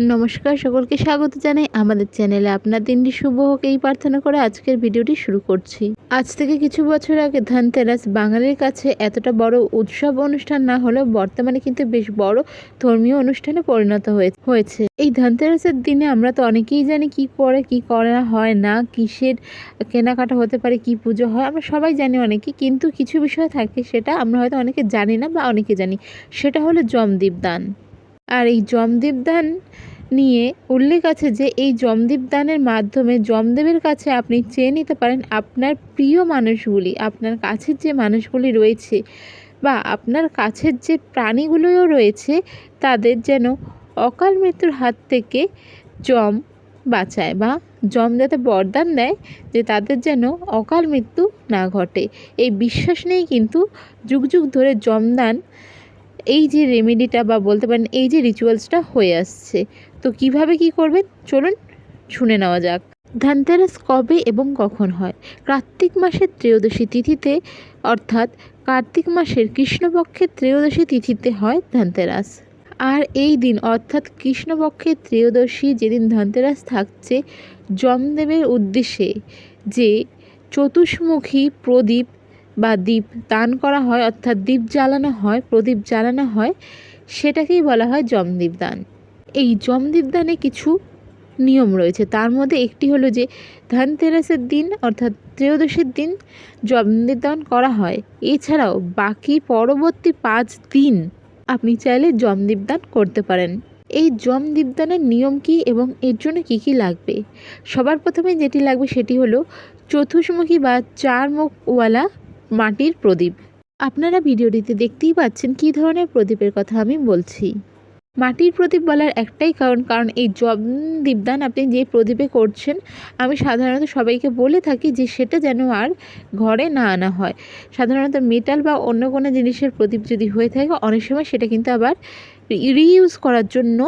নমস্কার, সকলকে স্বাগত জানাই আমাদের চ্যানেলে। আপনার দিনটি শুভ হোক এই প্রার্থনা করে আজকের ভিডিওটি শুরু করছি। আজ থেকে কিছু বছর আগে ধনতেরাস বাঙালির কাছে এতটা বড় উৎসব অনুষ্ঠান না হলেও বর্তমানে কিন্তু বেশ বড় ধর্মীয় অনুষ্ঠানে পরিণত হয়ে- হয়েছে। এই ধনতেরাসের দিনে আমরা তো অনেকেই জানি কি করে, কি করা হয় না, কিসের কেনাকাটা হতে পারে, কি পুজো হয়, আমরা সবাই জানি অনেকে। কিন্তু কিছু বিষয় থাকে সেটা আমরা হয়তো অনেকে জানি না বা অনেকে জানি। সেটা হলো জমদীপ দান। আর এই জমদীপ দান নিয়ে উল্লেখ আছে যে এই জমদীপ দানের মাধ্যমে জমদেবের কাছে আপনি চেয়ে নিতে পারেন আপনার প্রিয় মানুষগুলি, আপনার কাছের যে মানুষগুলি রয়েছে বা আপনার কাছের যে প্রাণীগুলোও রয়েছে, তাদের যেন অকাল মৃত্যুর হাত থেকে জম বাঁচায় বা জম যাতে বরদান দেয়, যে তাদের যেন অকাল মৃত্যু না ঘটে। এই বিশ্বাস নিয়েই কিন্তু যুগ যুগ ধরে জমদান এই যে রেমেডিটা বা বলতে পারেন এই যে রিচুয়ালসটা হয়ে আসছে, তো কীভাবে কি করবেন? চলুন শুনে নেওয়া যাক। ধানতেরাস কবে এবং কখন হয়? কার্তিক মাসের ত্রয়োদশী তিথিতে, অর্থাৎ কার্তিক মাসের কৃষ্ণপক্ষের ত্রয়োদশী তিথিতে হয় ধনতেরাস। আর এই দিন, অর্থাৎ কৃষ্ণপক্ষের ত্রয়োদশী যেদিন ধনতেরাস থাকছে, যমদেবের উদ্দেশ্যে যে চতুষ্মুখী প্রদীপ বা দীপ দান করা হয়, অর্থাৎ দীপ জ্বালানো হয়, প্রদীপ জ্বালানো হয়, সেটাকেই বলা হয় জমদীপ দান। এই জমদীপ দানে কিছু নিয়ম রয়েছে। তার মধ্যে একটি হলো যে, ধনতেরাসের দিন, অর্থাৎ ত্রয়োদশীর দিন জমদীপ দান করা হয়। এছাড়াও বাকি পরবর্তী পাঁচ দিন আপনি চাইলে জমদীপ দান করতে পারেন। এই জমদীপ দানের নিয়ম কী এবং এর জন্য কী কী লাগবে? সবার প্রথমে যেটি লাগবে সেটি হলো চতুষ্মুখী বা চার মুখওয়ালা মাটির প্রদীপ। আপনারা ভিডিওটিতে দেখতেই পাচ্ছেন কী ধরনের প্রদীপের কথা আমি বলছি। মাটির প্রদীপ বলার একটাই কারণ কারণ এই জব দীপদান আপনি যে প্রদীপে করছেন, আমি সাধারণত সবাইকে বলে থাকি যে সেটা যেন আর ঘরে না আনা হয়। সাধারণত মেটাল বা অন্য কোনো জিনিসের প্রদীপ যদি হয়ে থাকে, অনেক সময় সেটা কিন্তু আবার রিইউজ করার জন্য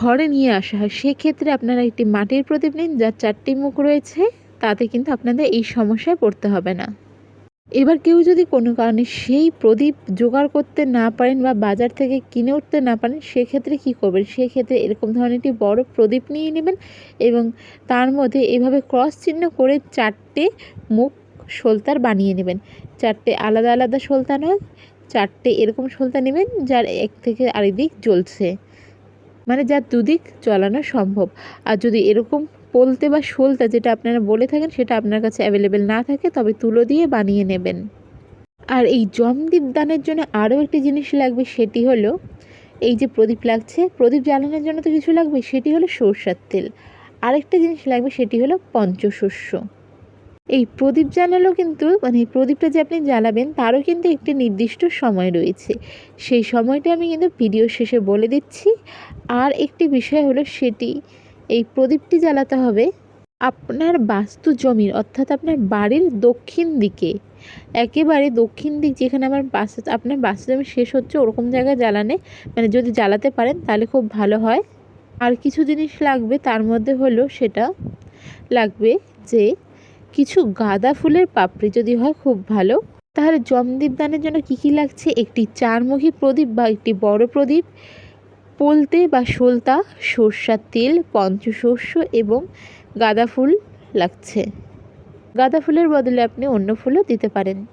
ঘরে নিয়ে আসা হয়। সেক্ষেত্রে আপনারা একটি মাটির প্রদীপ নিন, যার চারটি মুখ রয়েছে, তাতে কিন্তু আপনাদের এই সমস্যায় পড়তে হবে না। এবার কেউ যদি কোনো কারণে সেই প্রদীপ জোগাড় করতে না পারেন বা বাজার থেকে কিনে উঠতে না পারেন, সেক্ষেত্রে কী করবেন? সেক্ষেত্রে এরকম ধরনের একটি বড় প্রদীপ নিয়ে নেবেন এবং তার মধ্যে এভাবে ক্রস চিহ্ন করে চারটে মুখ সলতার বানিয়ে নেবেন। চারটে আলাদা আলাদা সলতা নয়, চারটে এরকম সলতা নেবেন যার এক থেকে আরেক দিক জ্বলছে। মানে যার দুদিক জ্বলানো সম্ভব। আর যদি এরকম পোলতে বা শোলতা যেটা আপনারা বলে থাকেন সেটা আপনার কাছে অ্যাভেলেবেল না থাকে, তবে তুলো দিয়ে বানিয়ে নেবেন। আর এই জমদীপ দানের জন্য আরও একটি জিনিস লাগবে, সেটি হলো এই যে প্রদীপ লাগছে, প্রদীপ জ্বালানোর জন্য তো কিছু লাগবে, সেটি হলো সরষার তেল। আরেকটা জিনিস লাগবে, সেটি হলো পঞ্চশস্য। এই প্রদীপ জ্বালালেও কিন্তু মানে প্রদীপটা যে আপনি জ্বালাবেন, তারও কিন্তু একটি নির্দিষ্ট সময় রয়েছে। সেই সময়টা আমি কিন্তু ভিডিও শেষে বলে দিচ্ছি। আর একটি বিষয় হলো সেটি এই প্রদীপটি জ্বালাতে হবে আপনার বাস্তু জমির, অর্থাৎ আপনার বাড়ির দক্ষিণ দিকে। একেবারে দক্ষিণ দিক যেখানে আমার বাস আপনার বাস্তু জমি শেষ হচ্ছে, ওরকম জায়গায় জ্বালানে। মানে যদি জ্বালাতে পারেন, তাহলে খুব ভালো হয়। আর কিছু জিনিস লাগবে, তার মধ্যে হলো সেটা লাগবে যে, কিছু গাঁদা ফুলের পাপড়ি যদি হয় খুব ভালো। তাহলে জমদীপ দানের জন্য কী কী লাগছে? একটি চারমুখী প্রদীপ বা একটি বড় প্রদীপ পোলতে বা সলতা সর্ষার তেল, পঞ্চশস্য এবং গাঁদা ফুল লাগছে। গাঁদা ফুলের বদলে আপনি অন্য ফুলও দিতে পারেন।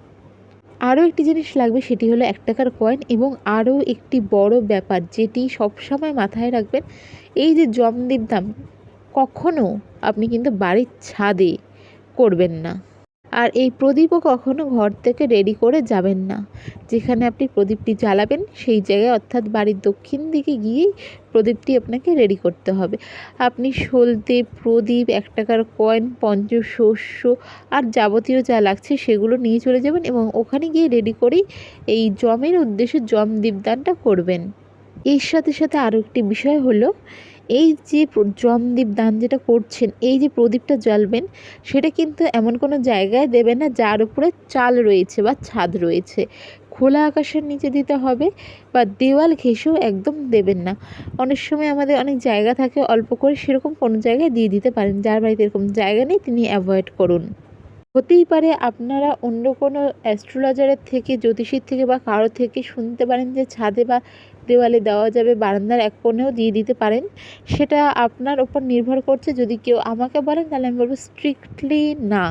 আরও একটি জিনিস লাগবে, সেটি হলো এক টাকার কয়েন এবং আরও একটি বড় ব্যাপার, যেটি সবসময় মাথায় রাখবেন, এই যে জমদীপ দাম কখনও আপনি কিন্তু বাড়ির ছাদে করবেন না। আর এই প্রদীপও কখনো ঘর থেকে রেডি করে যাবেন না। যেখানে আপনি প্রদীপটি জ্বালাবেন, সেই জায়গায় অর্থাৎ বাড়ির দক্ষিণ দিকে গিয়েই প্রদীপটি আপনাকে রেডি করতে হবে। আপনি সলতে প্রদীপ, এক টাকার কয়েন পঞ্চশস্য আর যাবতীয় যা লাগছে সেগুলো নিয়ে চলে যাবেন এবং ওখানে গিয়ে রেডি করেই এই জমের উদ্দেশ্যে জম দীপদানটা করবেন। এর সাথে সাথে আরও একটি বিষয় হলো এই যে জমদীপ দান যেটা করছেন, এই যে প্রদীপটা জ্বালবেন, সেটা কিন্তু এমন কোনো জায়গায় দেবে না যার উপরে চাল রয়েছে বা ছাদ রয়েছে। খোলা আকাশের নিচে দিতে হবে বা দেওয়াল ঘেঁষেও একদম দেবেন না। অনেক সময় আমাদের অনেক জায়গা থাকে, অল্প করে সেরকম কোনো জায়গায় দিয়ে দিতে পারেন, যার বাড়িতে এরকম জায়গা নেই, তিনি অ্যাভয়েড করুন। হতেই পারে আপনারা অন্য কোনো অ্যাস্ট্রোলজারের থেকে, জ্যোতিষীর থেকে বা কারও থেকে শুনতে পারেন যে ছাদে বা দেওয়ালে দেওয়া যাবে, বারান্দার এক কোণেও দিয়ে দিতে পারেন। সেটা আপনার ওপর নির্ভর করছে, যদি কেউ আমাকে বলেন, তাহলে আমি বলব স্ট্রিক্টলি না।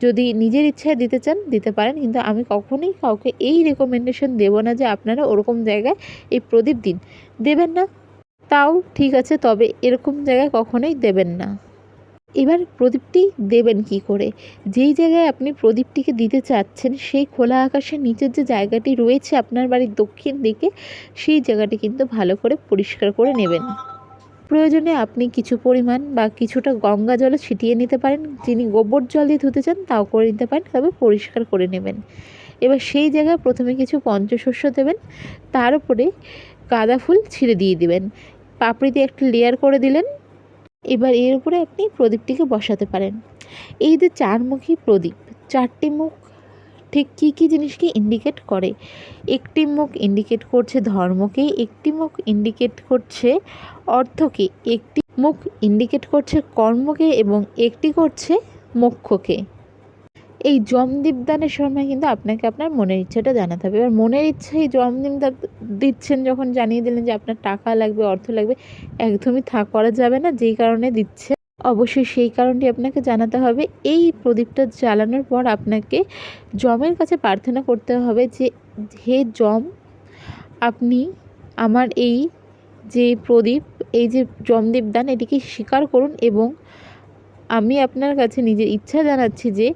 যদি নিজের ইচ্ছায় দিতে চান, দিতে পারেন, কিন্তু আমি কখনোই কাউকে এই রেকমেন্ডেশন দেবো না যে আপনারা ওরকম জায়গায় এই প্রদীপ দিন। দেবেন না? তাও ঠিক আছে, তবে এরকম জায়গায় কখনোই দেবেন না। এবার প্রদীপটি দেবেন কি করে? যেই জায়গায় আপনি প্রদীপটিকে দিতে চাচ্ছেন, সেই খোলা আকাশের নিচের যে জায়গাটি রয়েছে আপনার বাড়ির দক্ষিণ দিকে, সেই জায়গাটি কিন্তু ভালো করে পরিষ্কার করে নেবেন। প্রয়োজনে আপনি কিছু পরিমাণ বা কিছুটা গঙ্গা জলও ছিটিয়ে নিতে পারেন। যিনি গোবর জল দিয়ে ধুতে চান, তাও করে নিতে পারেন, তবে পরিষ্কার করে নেবেন। এবার সেই জায়গায় প্রথমে কিছু পঞ্চশস্য দেবেন। তার উপরে গাঁদা ফুল ছিঁড়ে দিয়ে দিবেন। পাপড়ি দিয়ে একটা লেয়ার করে দিলেন। এবার এর উপরে আপনি প্রদীপটিকে বসাতে পারেন। এই যে চারমুখী প্রদীপ, চারটি মুখ ঠিক কী কী জিনিসকে ইন্ডিকেট করে? একটি মুখ ইন্ডিকেট করছে ধর্মকে, একটি মুখ ইন্ডিকেট করছে অর্থকে, একটি মুখ ইন্ডিকেট করছে কর্মকে এবং একটি করছে মোক্ষকে। এই জমদীপ দানের সময় কিন্তু আপনাকে আপনার মনের ইচ্ছাটা জানাতে হবে। এবার মনের ইচ্ছা এই জমদীপ দান দিচ্ছেন যখন জানিয়ে দিলেন যে আপনার টাকা লাগবে, অর্থ লাগবে, একদমই থাক করা যাবে না, যেই কারণে দিচ্ছে। অবশ্যই সেই কারণটি আপনাকে জানাতে হবে। এই প্রদীপটা জ্বালানোর পর আপনাকে জমের কাছে প্রার্থনা করতে হবে যে, হে জম, আপনি আমার এই যে প্রদীপ, এই যে জমদীপ দান, এটিকে স্বীকার করুন এবং আমি আপনার কাছে নিজের ইচ্ছা জানাচ্ছি যে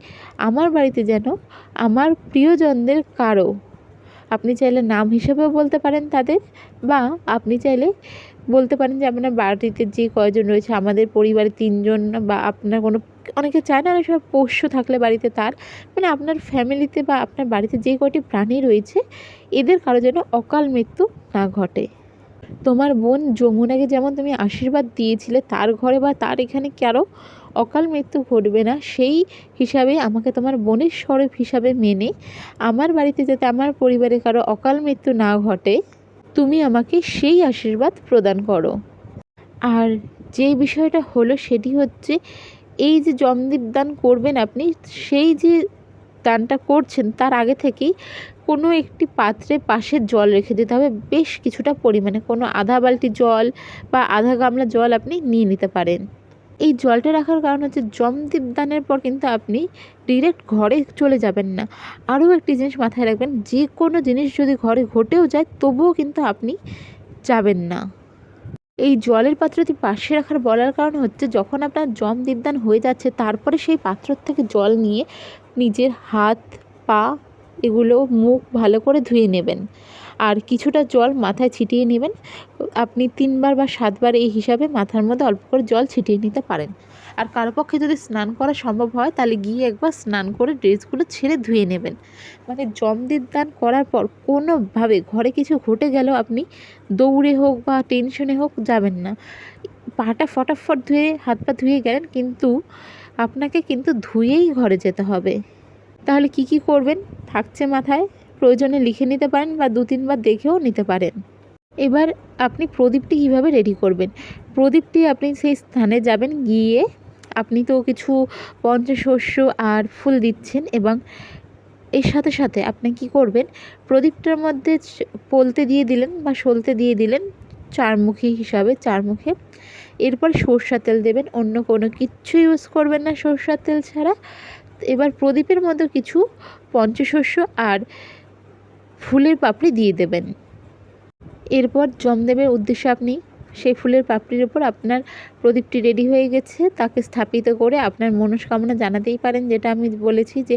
আমার বাড়িতে যেন আমার প্রিয়জনদের কারও, আপনি চাইলে নাম হিসেবেও বলতে পারেন তাদের, বা আপনি চাইলে বলতে পারেন যে আপনার বাড়িতে যে কয়জন রয়েছে, আমাদের পরিবারে তিনজন বা আপনার কোনো, অনেকে চায় না অনেক সময় পোষ্য থাকলে বাড়িতে তার মানে আপনার ফ্যামিলিতে বা আপনার বাড়িতে যে কয়টি প্রাণী রয়েছে, এদের কারও যেন অকাল মৃত্যু না ঘটে। তোমার বোন যমুনাকে যেমন তুমি আশীর্বাদ দিয়েছিলে, তার ঘরে বা তার এখানে কারও অকাল মৃত্যু ঘটবে না, সেই হিসাবে আমাকে তোমার বোনের স্বরূপ হিসাবে মেনে। আমার বাড়িতে যাতে আমার পরিবারে কারও অকাল মৃত্যু না ঘটে, তুমি আমাকে সেই আশীর্বাদ প্রদান করো। আর যে বিষয়টা হলো সেটি হচ্ছে, এই যে জমদীপ দান করবেন আপনি, সেই যে দানটা করছেন, তার আগে থেকেই কোনো একটি পাত্রে পাশে জল রেখে দিতে হবে। বেশ কিছুটা পরিমাণে, কোনো আধা বালতি জল বা আধা গামলা জল আপনি নিয়ে নিতে পারেন। এই জলটা রাখার কারণ হচ্ছে জমদীপ দানের পর কিন্তু আপনি ডিরেক্ট ঘরে চলে যাবেন না। আরও একটি জিনিস মাথায় রাখবেন, যে কোনো জিনিস যদি ঘরে ঘটেও যায়, তবুও কিন্তু আপনি যাবেন না। এই জলের পাত্রটি পাশে রাখার বলার কারণ হচ্ছে, যখন আপনার জম দীপদান হয়ে যাচ্ছে, তারপরে সেই পাত্র থেকে জল নিয়ে নিজের হাত, পা, এগুলো মুখ ভালো করে ধুয়ে নেবেন। আর কিছুটা জল মাথায় ছিটিয়ে নেবেন। আপনি তিনবার বা সাতবার এই হিসাবে মাথার মধ্যে অল্প করে জল ছিটিয়ে নিতে পারেন। আর কারও পক্ষে যদি স্নান করা সম্ভব হয়, তাহলে গিয়ে একবার স্নান করে ড্রেসগুলো ছেড়ে ধুয়ে নেবেন। মানে জমদীপ দান করার পর কোনোভাবে ঘরে কিছু ঘটে গেলেও আপনি দৌড়ে হোক বা টেনশনে হোক যাবেন না। পাটা ফটাফট ধুয়ে, হাত পা ধুয়ে গেলেন, কিন্তু আপনাকে কিন্তু ধুয়েই ঘরে যেতে হবে। তাহলে কি কি করবেন? থাকছে মাথায়। প্রয়োজনে লিখে নিতে পারেন বা দু তিনবার দেখেও নিতে পারেন। এবার আপনি প্রদীপটি কীভাবে রেডি করবেন? প্রদীপটি আপনি সেই স্থানে যাবেন, গিয়ে আপনি তো কিছু পঞ্চশস্য আর ফুল দিচ্ছেন এবং এর সাথে সাথে আপনি কি করবেন? প্রদীপটার মধ্যে পলতে দিয়ে দিলেন বা সলতে দিয়ে দিলেন চারমুখী হিসাবে, চারমুখে। এরপর সর্ষা তেল দেবেন, অন্য কোনো কিচ্ছু ইউজ করবেন না সর্ষার তেল ছাড়া। এবার প্রদীপের মধ্যে কিছু পঞ্চশস্য আর ফুলের পাপড়ি দিয়ে দেবেন। এরপর জমদেবের উদ্দেশ্যে আপনি সেই ফুলের পাপড়ির ওপর আপনার প্রদীপটি রেডি হয়ে গেছে। তাকে স্থাপিত করে আপনার মনস্কামনা জানাতেই পারেন, যেটা আমি বলেছি যে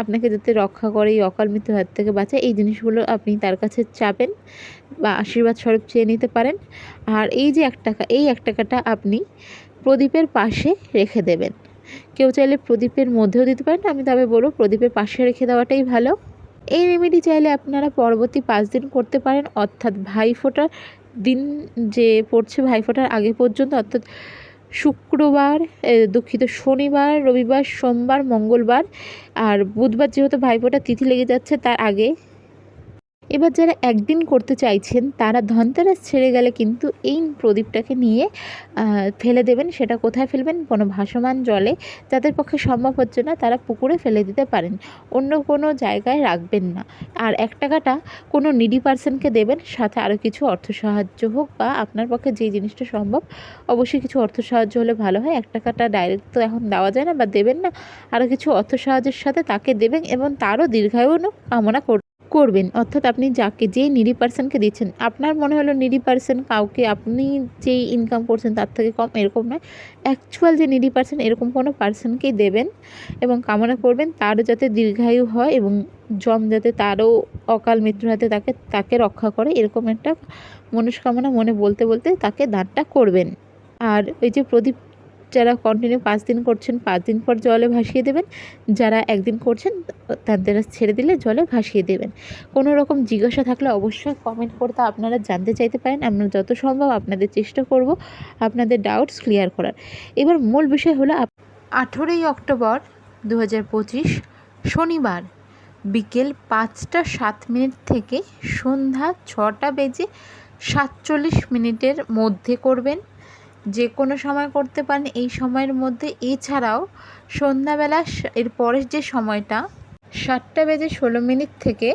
আপনাকে যাতে রক্ষা করে এই অকাল মৃত্যুর হাত থেকে বাঁচায়। এই জিনিসগুলো আপনি তার কাছে চাবেন বা আশীর্বাদ স্বরূপ চেয়ে নিতে পারেন। আর এই যে এক টাকা, এই এক টাকাটা আপনি প্রদীপের পাশে রেখে দেবেন। কেউ চাইলে প্রদীপের মধ্যেও দিতে পারেন, আমি তবে বলব প্রদীপের পাশে রেখে দেওয়াটাই ভালো। এই রেমেডি চাইলে আপনারা পরবর্তী পাঁচ দিন করতে পারেন, অর্থাৎ ভাইফোঁটার দিন যে পড়ছে ভাইফোঁটার আগে পর্যন্ত, অর্থাৎ শুক্রবার দুঃখিত শনিবার, রবিবার, সোমবার, মঙ্গলবার, আর বুধবার যেহেতু ভাইফোঁটার তিথি লেগে যাচ্ছে, তার আগে এবার যারা একদিন করতে চাইছেন, তারা ধনতেরাস ছেড়ে গেলে কিন্তু এই প্রদীপটাকে নিয়ে ফেলে দেবেন। সেটা কোথায় ফেলবেন? কোনো ভাসমান জলে। যাদের পক্ষে সম্ভব হচ্ছে না, তারা পুকুরে ফেলে দিতে পারেন। অন্য কোনো জায়গায় রাখবেন না। আর এক টাকাটা কোনো নিডি পার্সনকে দেবেন। সাথে আরও কিছু অর্থ সাহায্য হোক বা আপনার পক্ষে যে জিনিসটা সম্ভব, অবশ্যই কিছু অর্থ সাহায্য হলে ভালো হয়। এক টাকাটা ডাইরেক্ট তো এখন দেওয়া যায় না বা দেবেন না। আরও কিছু অর্থ সাহায্যের সাথে তাকে দেবেন এবং তারও দীর্ঘায়ু কামনা কর করবেন, অর্থাৎ আপনি যাকে, যেই নিডি পার্সনকে দিচ্ছেন, আপনার মনে হলো নিডি পার্সন কাউকে আপনি যেই ইনকাম করছেন তার থেকে কম এরকম নয়। অ্যাকচুয়াল যে নিডি পার্সন এরকম কোনো পার্সনকেই দেবেন এবং কামনা করবেন তারও যাতে দীর্ঘায়ু হয় এবং জম যাতে তারও অকাল মৃত্যুর হাতে তাকে তাকে রক্ষা করে, এরকম একটা মনস্কামনা মনে বলতে বলতে তাকে দানটা করবেন। আর ওই যে প্রদীপ যারা কন্টিনিউ পাঁচ দিন করছেন, পাঁচ দিন পর জলে ভাসিয়ে দেবেন। যারা একদিন করছেন, তাদের ছেড়ে দিলে জলে ভাসিয়ে দেবেন। কোনো রকম জিজ্ঞাসা থাকলে অবশ্যই কমেন্ট করতে আপনারা জানতে চাইতে পারেন। আমরা যত সম্ভব আপনাদের চেষ্টা করব আপনাদের ডাউটস ক্লিয়ার করার। এবার মূল বিষয় হলো আঠেরোই অক্টোবর দু হাজার পঁচিশ, শনিবার, বিকেল পাঁচটা সাত মিনিট থেকে সন্ধ্যা ছটা বেজে সাতচল্লিশ মিনিটের মধ্যে করবেন। যে কোনো সময় করতে পারেন, এই সময়ের মধ্যে। এছাড়াও সন্ধ্যাবেলা এর পরের যে সময়টা, সাতটা বেজে ষোলো মিনিট থেকে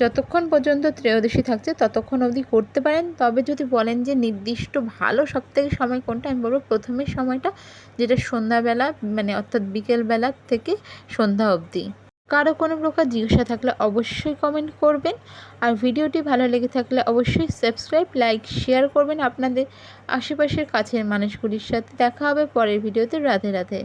যতক্ষণ পর্যন্ত ত্রয়োদশী থাকছে, ততক্ষণ অবধি করতে পারেন। তবে যদি বলেন যে নির্দিষ্ট ভালো সবথেকে সময় কোনটা, আমি বলব প্রথমের সময়টা, যেটা সন্ধ্যাবেলা মানে অর্থাৎ বিকেলবেলা থেকে সন্ধ্যা অবধি। কারও কোনো প্রকার জিজ্ঞাসা থাকলে অবশ্যই কমেন্ট করবেন। আর ভিডিওটি ভালো লেগে থাকলে অবশ্যই সাবস্ক্রাইব লাইক শেয়ার করবেন আপনাদের আশেপাশের কাছের মানুষগুলির সাথে। দেখা হবে পরের ভিডিওতে। রাধে রাধে।